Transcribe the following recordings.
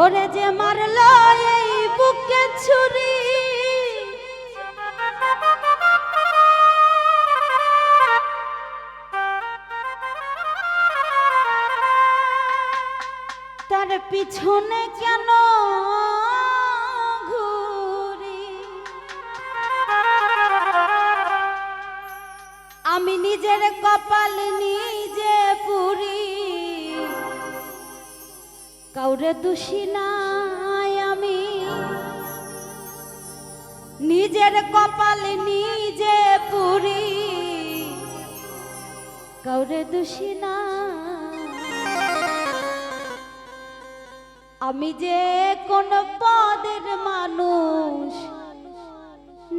ওরে যে মারলো এই বুকে ছুরি। তার পিছনে কেন ঘুরি? আমি নিজের কপাল নিজে কাউরে দোষী নাই আমি। নিজের কপাল নিজে পুরি। কাউরে দোষী না আমি যে কোন পদের মানুষ,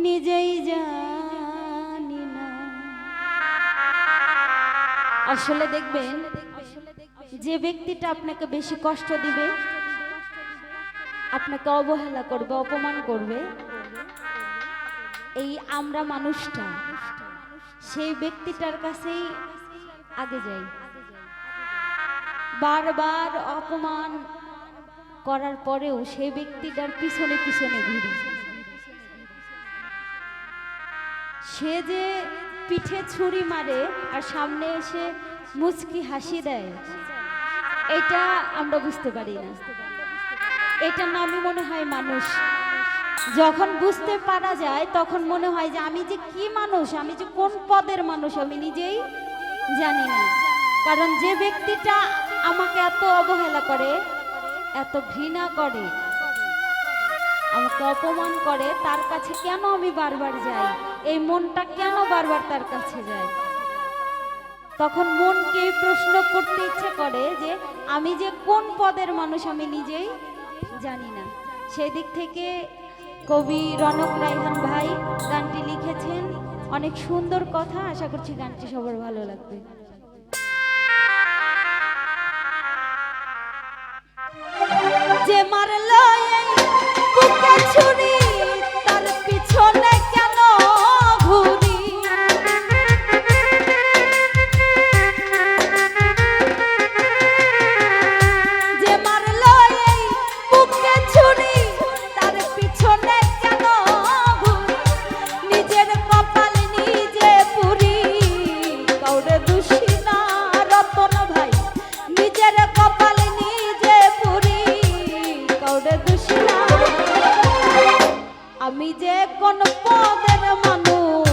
নিজেই জানি না। আসলে দেখবেন যে ব্যক্তিটা আপনাকে বেশি কষ্ট দিবে, আপনাকে অবহেলা করবে, অপমান করবে, এই আমরা মানুষটা, সেই ব্যক্তিটার কাছেই আগে যাই। বারবার অপমান করার পরেও সেই ব্যক্তিটার পিছনে পিছনে ঘুরি। সে যে পিঠে ছুরি মারে আর সামনে এসে মুচকি হাসি দেয় এটা আমরা বুঝতে পারি না। এটার নামই মনে হয় মানুষ। যখন বুঝতে পারা যায়, তখন মনে হয় যে আমি যে কি মানুষ, আমি যে কোন পদের মানুষ আমি নিজেই জানি না। কারণ যে ব্যক্তিটা আমাকে এত অবহেলা করে, এত ঘৃণা করে, আমাকে অপমান করে, তার কাছে কেন আমি বারবার যাই? এই মনটা কেন বারবার তার কাছে যায়? তখন মনকে প্রশ্ন করতে ইচ্ছে করে যে আমি যে কোন পদের মানুষ আমি নিজেই জানি না। সেই দিক থেকে কবি রনক রাইহান ভাই গানটি লিখেছেন। অনেক সুন্দর কথা, আশা করছি গানটি সবার ভালো লাগবে। যে ছুরি আমি যে কোন পদের মানুষ